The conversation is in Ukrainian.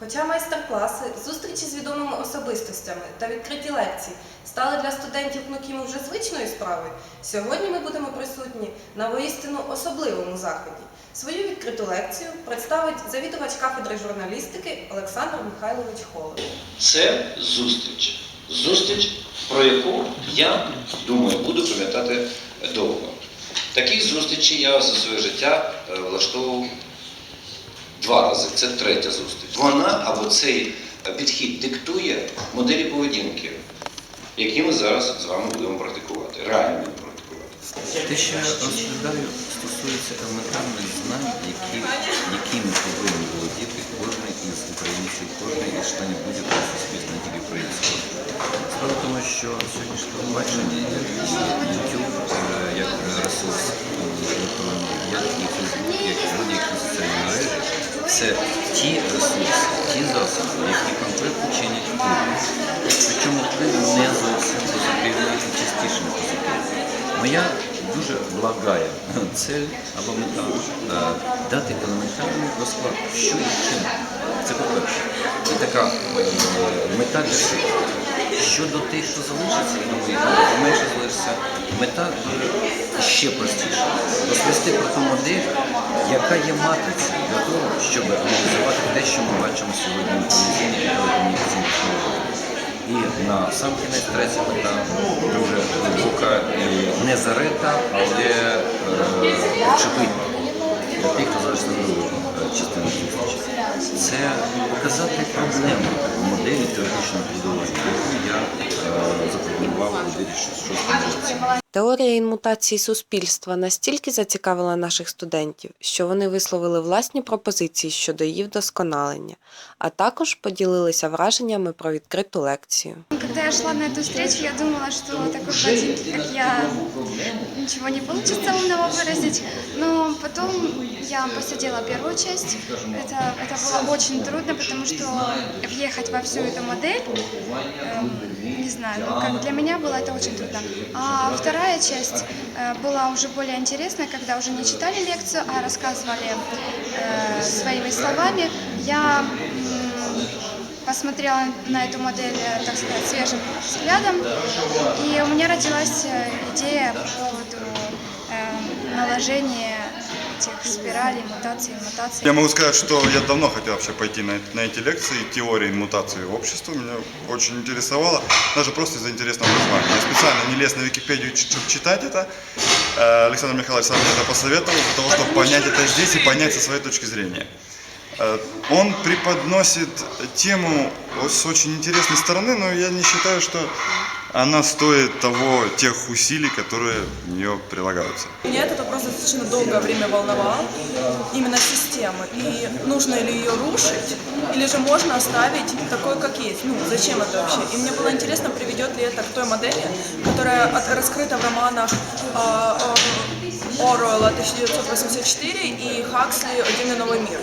Хоча майстер-класи, зустрічі з відомими особистостями та відкриті лекції стали для студентів Нукіму вже звичною справою, сьогодні ми будемо присутні на воістину особливому заході. Свою відкриту лекцію представить завідувач кафедри журналістики Олександр Михайлович Холод. Це зустріч. Зустріч, про яку я думаю, буду пам'ятати довго. Таких зустрічей я за своє життя е, влаштовував два рази. Це третя зустріч. Вона або цей підхід диктує моделі поведінки, які ми зараз з вами будемо практикувати. Реально будемо практикувати. Те, що я розповідаю, стосується елементарних знань, які, якими повинні володіти кожен із українців, кожен із членів будь-якого суспільства, не тільки українського. Справа в тому, що сьогоднішнє телебачення, як і YouTube, е, як ресурс електронний, як і Facebook, як і будь-які соціальні мережі, це ті ресурси, ті засоби, які конкретно чинять вплив. Причому вплив не зовсім позитивний а частіше позитивний. Моя дуже благая цель або мета е, дати елементарний розклад, що і чим. Це по-перше. І така е, мета для всіх. Щодо тих, хто залишиться, я думаю, менше залишиться, мета ще простіша. Розповісти про ту модель, яка є матрицею для того, щоб аналізувати те, що ми бачимо сьогодні в телевізійній телекомунікаційній технології. І на сам кінець третя мета дуже глибока не зарита, але е, очевидна для тих, хто зараз на другу частину зустрічі. Це показати проблему моделі теоретичного будування, яку я е, запропонував у 2006 році. Теорія інмутації суспільства настільки зацікавила наших студентів, що вони висловили власні пропозиції щодо її вдосконалення, а також поділилися враженнями про відкриту лекцію. Когда я шла на эту встречу, я думала, что такой блондинке, как я, ничего не получится умного выразить. Но потом я посидела первую часть. Это, это было очень трудно, потому что въехать во всю эту модель, эм, не знаю, ну, как для меня было это очень трудно. А вторая часть э, была уже более интересная, когда уже не читали лекцию, а рассказывали э, своими словами. Я посмотрела на эту модель, э, так сказать, свежим взглядом, и у меня родилась идея по поводу наложения этих спиралей, мутаций, мутаций. Я могу сказать, что я давно хотел вообще пойти на, на эти лекции. Теория мутации общества меня очень интересовала, даже просто из-за интересного названия. Я специально не лез на Википедию, чтобы читать это. Э, Александр Михайлович сам мне это посоветовал, для того, чтобы понять это здесь и понять со своей точки зрения. Э, Он преподносит тему с очень интересной стороны, но я не считаю, что она стоит того, тех усилий, которые в нее прилагаются. Меня этот вопрос достаточно долгое время волновал, именно системы. И нужно ли ее рушить, или же можно оставить такой, как есть. Ну, зачем это вообще? И мне было интересно, приведет ли это к той модели, которая от- раскрыта в романах а, а, Оруэлла 1984 и Хаксли «Один новый мир».